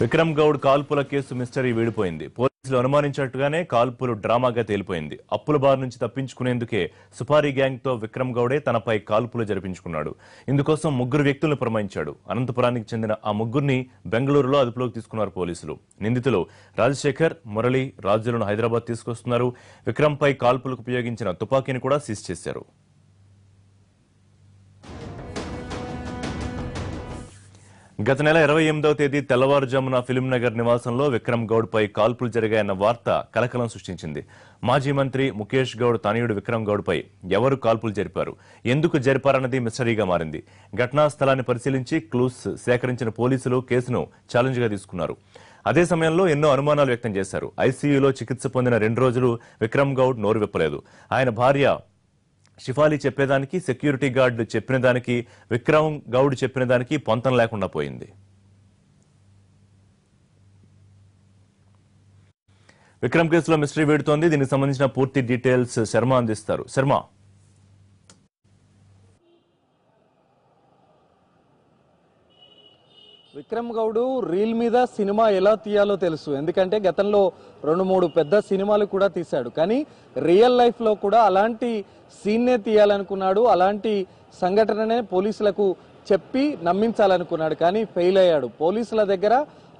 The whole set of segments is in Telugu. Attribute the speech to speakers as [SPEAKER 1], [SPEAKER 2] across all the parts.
[SPEAKER 1] విక్రమ్ గౌడ్ కాల్పుల కేసు మిస్టరీ వీడిపోయింది. పోలీసులు అనుమానించినట్టుగానే కాల్పులు డ్రామాగా తేలిపోయింది. అప్పుల బారి నుంచి తప్పించుకునేందుకే సుపారీ గ్యాంగ్తో విక్రమ్ గౌడే తనపై కాల్పులు జరిపించుకున్నాడు. ఇందుకోసం ముగ్గురు వ్యక్తులను పురమాయించాడు. అనంతపురానికి చెందిన ఆ ముగ్గురిని బెంగళూరులో అదుపులోకి తీసుకున్నారు పోలీసులు. నిందితులు రాజశేఖర్ మురళి రాజులను హైదరాబాద్ తీసుకొస్తున్నారు. విక్రమ్ పై కాల్పులకు ఉపయోగించిన తుపాకీని కూడా సీజ్ చేశారు. గత నెల ఇరవై ఎనిమిదవ తేదీ తెల్లవారుజామున ఫిలిం నగర్ నివాసంలో విక్రమ్ గౌడ్ పై కాల్పులు జరిగాయన్న వార్త కలకలం సృష్టించింది. మాజీ మంత్రి ముఖేష్ గౌడ్ తనయుడు విక్రమ్ గౌడ్ పై ఎవరు కాల్పులు జరిపారు? ఎందుకు జరిపారన్నది మిస్టరీగా మారింది. ఘటనా స్థలాన్ని పరిశీలించి క్లూస్ సేకరించిన పోలీసులు కేసును ఛాలెంజ్గా తీసుకున్నారు. అదే సమయంలో ఎన్నో అనుమానాలు వ్యక్తం చేశారు. ఐసీయూలో చికిత్స పొందిన రెండు రోజులు విక్రమ్ గౌడ్ నోరు విప్పలేదు. ఆయన భార్య షిఫాలి చెప్పేదానికి సెక్యూరిటీ గార్డు చెప్పిన దానికి విక్రమ్ గౌడ్ చెప్పిన దానికి పొంతం లేకుండా పోయింది. విక్రమ్ కేసులో మిస్టరీ వేడుతోంది. దీనికి సంబంధించిన పూర్తి డీటెయిల్స్ శర్మ అందిస్తారు. శర్మ.
[SPEAKER 2] విక్రమ్ గౌడ్ రీల్ మీద సినిమా ఎలా తీయాలో తెలుసు. ఎందుకంటే గతంలో రెండు మూడు పెద్ద సినిమాలు కూడా తీశాడు. కానీ రియల్ లైఫ్లో కూడా అలాంటి సీన్నే తీయాలనుకున్నాడు. అలాంటి సంఘటననే పోలీసులకు చెప్పి నమ్మించాలనుకున్నాడు. కానీ ఫెయిల్ అయ్యాడు. పోలీసుల దగ్గర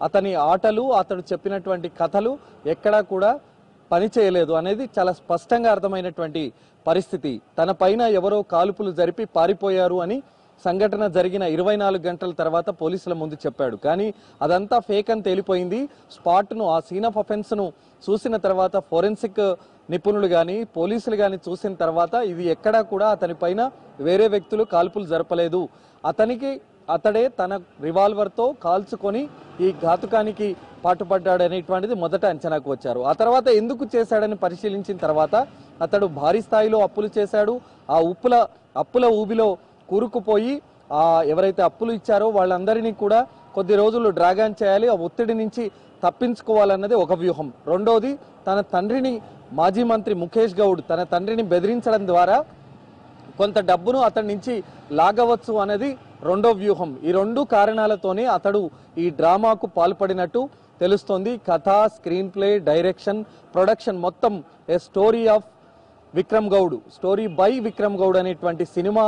[SPEAKER 2] అతని ఆటలు అతడు చెప్పినటువంటి కథలు ఎక్కడా కూడా పని చేయలేదు అనేది చాలా స్పష్టంగా అర్థమైనటువంటి పరిస్థితి. తన పైన ఎవరో కాల్పులు జరిపి పారిపోయారు అని సంఘటన జరిగిన ఇరవై నాలుగు గంటల తర్వాత పోలీసుల ముందు చెప్పాడు. కానీ అదంతా ఫేక్ అని తేలిపోయింది. స్పాట్ను ఆ సీన్ ఆఫ్ అఫెన్స్ను చూసిన తర్వాత ఫోరెన్సిక్ నిపుణులు కానీ పోలీసులు కానీ చూసిన తర్వాత ఇది ఎక్కడా కూడా అతనిపైన వేరే వ్యక్తులు కాల్పులు జరపలేదు. అతనికి అతడే తన రివాల్వర్తో కాల్చుకొని ఈ ఘాతుకానికి పాటుపడ్డాడనేటువంటిది మొదట అంచనాకు వచ్చారు. ఆ తర్వాత ఎందుకు చేశాడని పరిశీలించిన తర్వాత అతడు భారీ స్థాయిలో అప్పులు చేశాడు. ఆ ఉప్పుల అప్పుల ఊబిలో కూరుకుపోయి ఎవరైతే అప్పులు ఇచ్చారో వాళ్ళందరినీ కూడా కొద్ది రోజులు డ్రాగాన్ చేయాలి ఆ ఒత్తిడి నుంచి తప్పించుకోవాలన్నది ఒక వ్యూహం. రెండోది తన తండ్రిని మాజీ మంత్రి ముఖేష్ గౌడ్ తన తండ్రిని బెదిరించడం ద్వారా కొంత డబ్బును అతడి నుంచి లాగవచ్చు అనేది రెండో వ్యూహం. ఈ రెండు కారణాలతోనే అతడు ఈ డ్రామాకు పాల్పడినట్టు తెలుస్తోంది. కథ స్క్రీన్ ప్లే డైరెక్షన్ ప్రొడక్షన్ మొత్తం a story of Vikram Goud. Story by Vikram Goud అనేటువంటి సినిమా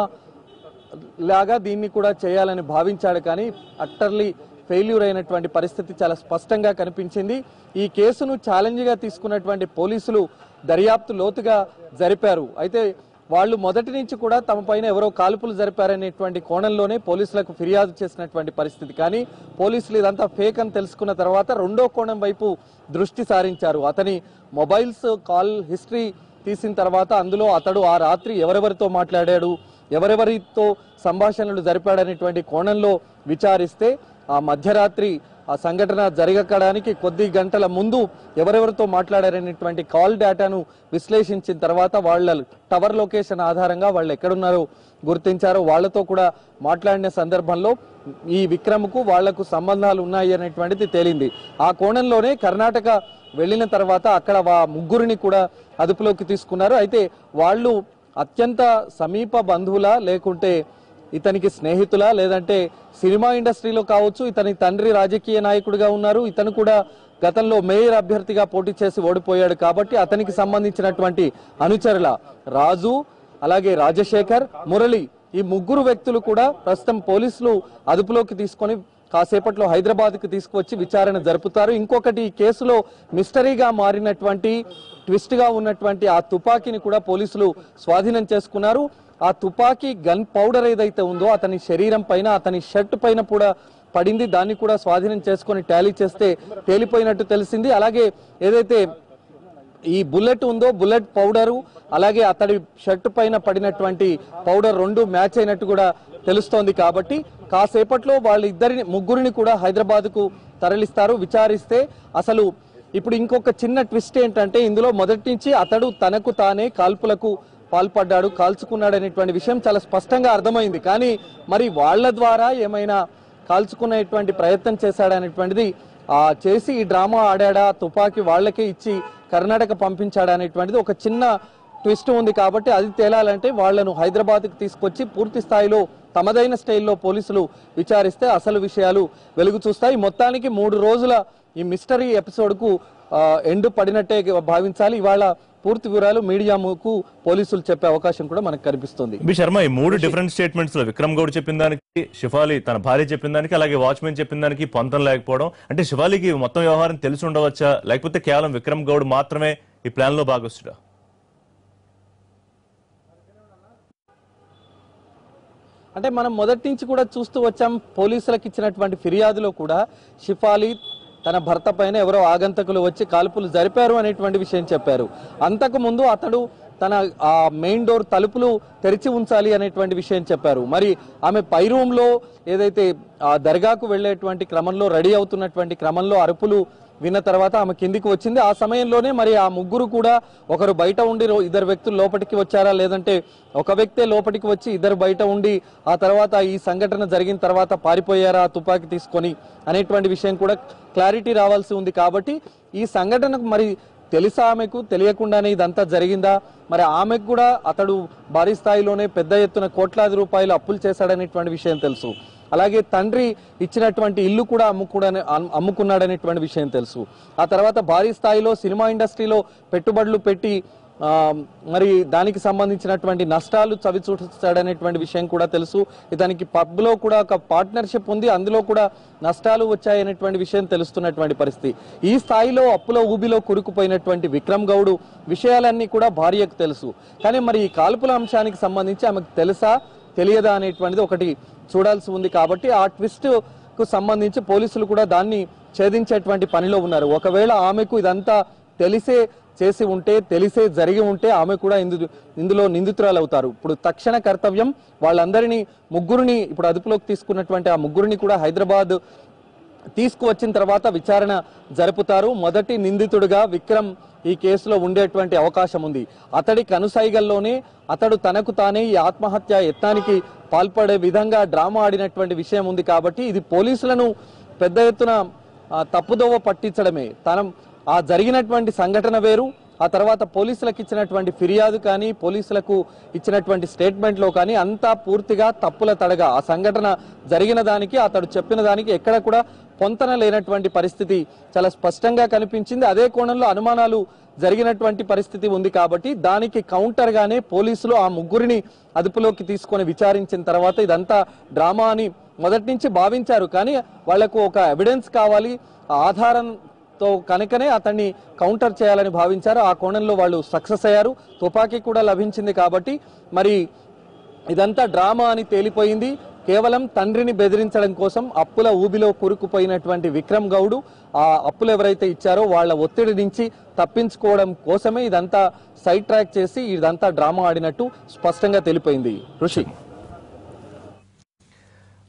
[SPEAKER 2] లాగా దీన్ని కూడా చేయాలని భావించాడు కానీ అట్టర్లీ ఫెయిల్యూర్ అయినటువంటి పరిస్థితి చాలా స్పష్టంగా కనిపించింది. ఈ కేసును ఛాలెంజ్గా తీసుకున్నటువంటి పోలీసులు దర్యాప్తు లోతుగా జరిపారు. అయితే వాళ్ళు మొదటి నుంచి కూడా తమ పైన ఎవరో కాల్పులు జరిపారనేటువంటి కోణంలోనే పోలీసులకు ఫిర్యాదు చేసినటువంటి పరిస్థితి. కానీ పోలీసులు ఇదంతా ఫేక్ అని తెలుసుకున్న తర్వాత రెండో కోణం వైపు దృష్టి సారించారు. అతని మొబైల్స్ కాల్ హిస్టరీ తీసిన తర్వాత అందులో అతడు ఆ రాత్రి ఎవరెవరితో మాట్లాడాడు ఎవరెవరితో సంభాషణలు జరిపాడనేటువంటి కోణంలో విచారిస్తే ఆ మధ్యరాత్రి ఆ సంఘటన జరగకడానికి కొద్ది గంటల ముందు ఎవరెవరితో మాట్లాడారనేటువంటి కాల్ డేటాను విశ్లేషించిన తర్వాత వాళ్ళ టవర్ లొకేషన్ ఆధారంగా వాళ్ళు ఎక్కడున్నారో గుర్తించారో వాళ్ళతో కూడా మాట్లాడిన సందర్భంలో ఈ విక్రమ్కు వాళ్ళకు సంబంధాలు ఉన్నాయి అనేటువంటిది తేలింది. ఆ కోణంలోనే కర్ణాటక వెళ్ళిన తర్వాత అక్కడ ఆ ముగ్గురిని కూడా అదుపులోకి తీసుకున్నారు. అయితే వాళ్ళు అత్యంత సమీప బంధువులా లేకుంటే ఇతనికి స్నేహితులా లేదంటే సినిమా ఇండస్ట్రీలో కావచ్చు ఇతని తండ్రి రాజకీయ నాయకుడిగా ఉన్నారు. ఇతను కూడా గతంలో మేయర్ అభ్యర్థిగా పోటీ చేసి ఓడిపోయాడు కాబట్టి అతనికి సంబంధించినటువంటి అనుచరుల రాజు అలాగే రాజశేఖర్ మురళి ఈ ముగ్గురు వ్యక్తులు కూడా ప్రస్తుతం పోలీసులు అదుపులోకి తీసుకొని కాసేపట్లో హైదరాబాద్కు తీసుకువచ్చి విచారణ జరుపుతారు. ఇంకొకటి ఈ కేసులో మిస్టరీగా మారినటువంటి ట్విస్ట్గా ఉన్నటువంటి ఆ తుపాకీని కూడా పోలీసులు స్వాధీనం చేసుకున్నారు. ఆ తుపాకీ గన్ పౌడర్ ఏదైతే ఉందో అతని శరీరం పైన అతని షర్ట్ పైన కూడా పడింది. దాన్ని కూడా స్వాధీనం చేసుకొని టాలీ చేస్తే తేలిపోయినట్టు తెలిసింది. అలాగే ఏదైతే ఈ బుల్లెట్ ఉందో బుల్లెట్ పౌడరు అలాగే అతడి షర్ట్ పైన పడినటువంటి పౌడర్ రెండు మ్యాచ్ అయినట్టు కూడా తెలుస్తోంది కాబట్టి కాసేపట్లో వాళ్ళిద్దరిని ముగ్గురిని కూడా హైదరాబాద్కు తరలిస్తారు. విచారిస్తే అసలు ఇప్పుడు ఇంకొక చిన్న ట్విస్ట్ ఏంటంటే ఇందులో మొదటి నుంచి అతడు తనకు తానే కాల్పులకు పాల్పడ్డాడు కాల్చుకున్నాడు అనేటువంటి విషయం చాలా స్పష్టంగా అర్థమైంది. కానీ మరి వాళ్ళ ద్వారా ఏమైనా కాల్చుకునేటువంటి ప్రయత్నం చేశాడనేటువంటిది ఆ చేసి ఈ డ్రామా ఆడాడా తుపాకీ వాళ్ళకే ఇచ్చి కర్ణాటక పంపించాడనేటువంటిది ఒక చిన్న ట్విస్ట్ ఉంది కాబట్టి అది తేలాలంటే వాళ్ళను హైదరాబాద్కి తీసుకొచ్చి పూర్తి స్థాయిలో తమదైన స్టైల్లో పోలీసులు విచారిస్తే అసలు విషయాలు వెలుగు చూస్తాయి. మొత్తానికి మూడు రోజుల ఈ మిస్టరీ ఎపిసోడ్కు ఎండు పడినట్టే భావించాలి. ఇవాళ పూర్తి వివరాలు మీడియాకు పోలీసులు చెప్పే అవకాశం కూడా మనకు కనిపిస్తుంది.
[SPEAKER 1] బి శర్మ ఈ మూడు డిఫరెంట్ స్టేట్మెంట్స్లో విక్రమ్ గౌడ్ చెప్పిన దానికి షిఫాలి తన భార్య చెప్పిన దానికి అలాగే వాచ్మెన్ చెప్పిన దానికి పొంతం లేకపోవడం. అంటే షిఫాలికి మొత్తం వ్యవహారం తెలిసి ఉండవచ్చా? లేకపోతే కేవలం విక్రమ్ గౌడ్ మాత్రమే ఈ ప్లాన్లో భాగస్తుడా?
[SPEAKER 2] అంటే మనం మొదటి నుంచి కూడా చూస్తూ వచ్చాం పోలీసులకు ఇచ్చినటువంటి ఫిర్యాదులో కూడా షిఫాలి తన భర్త పైన ఎవరో ఆగంతకులు వచ్చి కాల్పులు జరిపారు అనేటువంటి విషయం చెప్పారు. అంతకు ముందు అతడు తన ఆ మెయిన్ డోర్ తలుపులు తెరిచి ఉంచాలి అనేటువంటి విషయం చెప్పారు. మరి ఆమె పై రూమ్లో ఏదైతే ఆ దర్గాకు వెళ్ళేటువంటి క్రమంలో రెడీ అవుతున్నటువంటి క్రమంలో అరుపులు విన్న తర్వాత ఆమె కిందికి వచ్చింది. ఆ సమయంలోనే మరి ఆ ముగ్గురు కూడా ఒకరు బయట ఉండి రో- ఇద్దరు వ్యక్తులు లోపలికి వచ్చారా? లేదంటే ఒక వ్యక్తే లోపలికి వచ్చి ఇద్దరు బయట ఉండి ఆ తర్వాత ఈ సంఘటన జరిగిన తర్వాత పారిపోయారా? తుపాకీ తీసుకొని అనేటువంటి విషయం కూడా క్లారిటీ రావాల్సి ఉంది. కాబట్టి ఈ సంఘటనకు మరి తెలుసా ఆమెకు? తెలియకుండానే ఇదంతా జరిగిందా? మరి ఆమెకు కూడా అతడు భారీ స్థాయిలోనే పెద్ద ఎత్తున కోట్లాది రూపాయలు అప్పులు చేశాడనేటువంటి విషయం తెలుసు. అలాగే తండ్రి ఇచ్చినటువంటి ఇల్లు కూడా అమ్ముకూడని అమ్ముకున్నాడనేటువంటి విషయం తెలుసు. ఆ తర్వాత భారీ స్థాయిలో సినిమా ఇండస్ట్రీలో పెట్టుబడులు పెట్టి మరి దానికి సంబంధించినటువంటి నష్టాలు చవి చూస్తాడనేటువంటి విషయం కూడా తెలుసు. ఇతనికి పబ్లో కూడా ఒక పార్ట్నర్షిప్ ఉంది. అందులో కూడా నష్టాలు వచ్చాయనేటువంటి విషయం తెలుస్తున్నటువంటి పరిస్థితి. ఈ స్థాయిలో అప్పులో ఊబిలో కురుకుపోయినటువంటి విక్రమ్ గౌడ్ విషయాలన్నీ కూడా భార్యకు తెలుసు. కానీ మరి ఈ కాల్పుల అంశానికి సంబంధించి ఆమెకు తెలుసా? తెలియదా అనేటువంటిది ఒకటి చూడాల్సి ఉంది కాబట్టి ఆ ట్విస్ట్కు సంబంధించి పోలీసులు కూడా దాన్ని ఛేదించేటువంటి పనిలో ఉన్నారు. ఒకవేళ ఆమెకు ఇదంతా తెలిసే చేసి ఉంటే తెలిసే జరిగి ఉంటే ఆమె కూడా ఇందు ఇందులో నిందితురాలు అవుతారు ఇప్పుడు తక్షణ కర్తవ్యం వాళ్ళందరినీ ముగ్గురిని ఇప్పుడు అదుపులోకి తీసుకున్నటువంటి ఆ ముగ్గురిని కూడా హైదరాబాద్ తీసుకువచ్చిన తర్వాత విచారణ జరుపుతారు. మొదటి నిందితుడిగా విక్రమ్ ఈ కేసులో ఉండేటువంటి అవకాశం ఉంది. అతడి కనుసైగల్లోనే అతడు తనకు తానే ఈ ఆత్మహత్య యత్నానికి పాల్పడే విధంగా డ్రామా ఆడినటువంటి విషయం ఉంది కాబట్టి ఇది పోలీసులను పెద్ద ఎత్తున తప్పుదోవ పట్టించడమే. తన ఆ జరిగినటువంటి సంఘటన వేరు. ఆ తర్వాత పోలీసులకు ఇచ్చినటువంటి ఫిర్యాదు కానీ పోలీసులకు ఇచ్చినటువంటి స్టేట్మెంట్లో కానీ అంతా పూర్తిగా తప్పుల తడగా ఆ సంఘటన జరిగిన దానికి అతడు చెప్పిన దానికి ఎక్కడ కూడా పొంతన లేనటువంటి పరిస్థితి చాలా స్పష్టంగా కనిపించింది. అదే కోణంలో అనుమానాలు జరిగినటువంటి పరిస్థితి ఉంది కాబట్టి దానికి కౌంటర్ గానే పోలీసులు ఆ ముగ్గురిని అదుపులోకి తీసుకొని విచారించిన తర్వాత ఇదంతా డ్రామా అని మొదటి నుంచి భావించారు. కానీ వాళ్ళకు ఒక ఎవిడెన్స్ కావాలి. ఆధారంతో కనుకనే అతన్ని కౌంటర్ చేయాలని భావించారు. ఆ కోణంలో వాళ్ళు సక్సెస్ అయ్యారు. తుపాకీ కూడా లభించింది కాబట్టి మరి ఇదంతా డ్రామా అని తేలిపోయింది. కేవలం తండ్రిని బెదిరించడం కోసం అప్పుల ఊబిలో కూరుకుపోయినటువంటి విక్రమ్ గౌడ్ ఆ అప్పులు ఎవరైతే ఇచ్చారో వాళ్ళ ఒత్తిడి నుంచి తప్పించుకోవడం కోసమే ఇదంతా సైడ్ ట్రాక్ చేసి ఇదంతా డ్రామా ఆడినట్టు స్పష్టంగా తెలిపోయింది. ఋషి.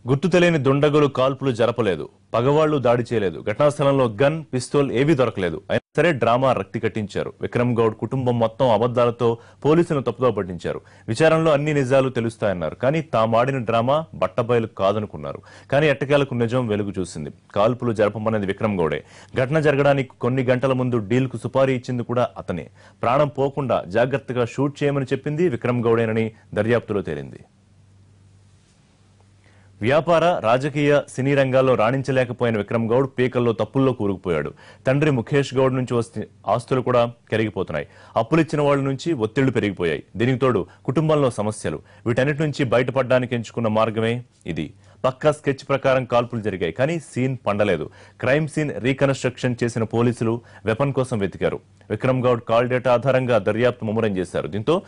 [SPEAKER 1] గుర్తు తెలియని దుండగులు కాల్పులు జరపలేదు. పగవాళ్ళు దాడి చేయలేదు. ఘటనా స్థలంలో గన్ పిస్తోల్ ఏవీ దొరకలేదు. అయినా సరే డ్రామా రక్తి కట్టించారు. విక్రమ్ గౌడ్ కుటుంబం మొత్తం అబద్దాలతో పోలీసులను తప్పుదో పట్టించారు. విచారణలో అన్ని నిజాలు తెలుస్తాయన్నారు. కానీ తామాడిన డ్రామా బట్టబయలు కాదనుకున్నారు. కానీ ఎట్టకేలకు నిజం వెలుగు చూసింది. కాల్పులు జరపమన్నది విక్రమ్ గౌడే. ఘటన జరగడానికి కొన్ని గంటల ముందు డీల్కు సుపారీ ఇచ్చింది కూడా అతనే. ప్రాణం పోకుండా జాగ్రత్తగా షూట్ చేయమని చెప్పింది విక్రమ్ గౌడేనని దర్యాప్తులో తేలింది. వ్యాపార రాజకీయ సినీ రంగాల్లో రాణించలేకపోయిన విక్రమ్ గౌడ్ పీకల్లో తప్పుల్లో కూరుకుపోయాడు. తండ్రి ముఖేష్ గౌడ్ నుంచి వస్తే ఆస్తులు కూడా కరిగిపోతున్నాయి. అప్పులిచ్చిన వాళ్ళ నుంచి ఒత్తిళ్ళు పెరిగిపోయాయి. దీనికి తోడు కుటుంబంలో సమస్యలు. వీటన్నిటి నుంచి బయటపడడానికి ఎంచుకున్న మార్గమే ఇది. పక్కా స్కెచ్ ప్రకారం కాల్పులు జరిగాయి కానీ సీన్ పండలేదు. క్రైమ్ సీన్ రీకన్స్ట్రక్షన్ చేసిన పోలీసులు వెపన్ కోసం వెతికారు. విక్రమ్ గౌడ్ కాల్ డేటా ఆధారంగా దర్యాప్తు ముమ్మరం చేశారు. దీంతో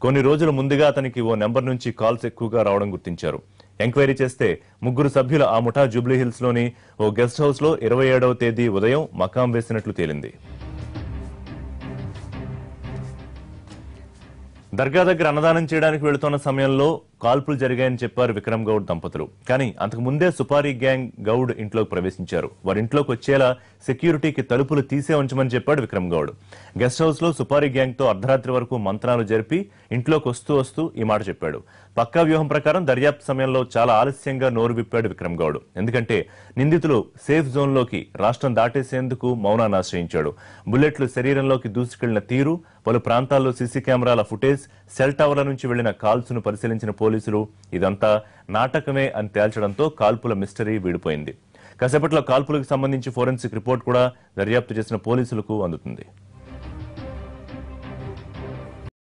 [SPEAKER 1] కొన్ని రోజుల ముందుగా అతనికి ఓ నెంబర్ నుంచి కాల్స్ ఎక్కువగా రావడం గుర్తించారు. ఎంక్వైరీ చేస్తే ముగ్గురు సభ్యుల ఆ ముఠా జూబ్లీ హిల్స్లోని ఓ గెస్ట్ హౌస్లో ఇరవై ఏడవ తేదీ ఉదయం మకాం వేసినట్లు తేలింది. దర్గా దగ్గర అన్నదానం చేయడానికి వెళుతున్న సమయంలో కాల్పులు జరిగాయని చెప్పారు విక్రమ్ గౌడ్ దంపతులు. కానీ అంతకు ముందే సుపారీ గ్యాంగ్ గౌడ్ ఇంట్లోకి ప్రవేశించారు. వారి ఇంట్లోకి వచ్చేలా సెక్యూరిటీకి తలుపులు తీసే ఉంచమని చెప్పాడు విక్రమ్ గౌడ్. గెస్ట్ హౌస్లో సుపారీ గ్యాంగ్తో అర్ధరాత్రి వరకు మంత్రాలు జరిపి ఇంట్లోకి వస్తూ వస్తూ ఈ మాట చెప్పాడు. పక్కా వ్యూహం ప్రకారం దర్యాప్తు సమయంలో చాలా ఆలస్యంగా నోరు విప్పాడు విక్రమ్ గౌడ్. ఎందుకంటే నిందితులు సేఫ్ జోన్లోకి రాష్ట్రం దాటేసేందుకు మౌనాన్ని ఆశ్రయించాడు. బుల్లెట్లు శరీరంలోకి దూసుకెళ్ళిన తీరు పలు ప్రాంతాల్లో సీసీ కెమెరాల ఫుటేజ్ సెల్ టవర్ల నుంచి వెళ్ళిన కాల్స్ను పరిశీలించిన పోలీసులు పోలీసులు ఇదంతా నాటకమే అని తేల్చడంతో కాల్పుల మిస్టరీ వీడిపోయింది. కాసేపట్లో కాల్పులకు సంబంధించి ఫోరెన్సిక్ రిపోర్ట్ కూడా దర్యాప్తు చేసిన పోలీసులకు అందుతుంది.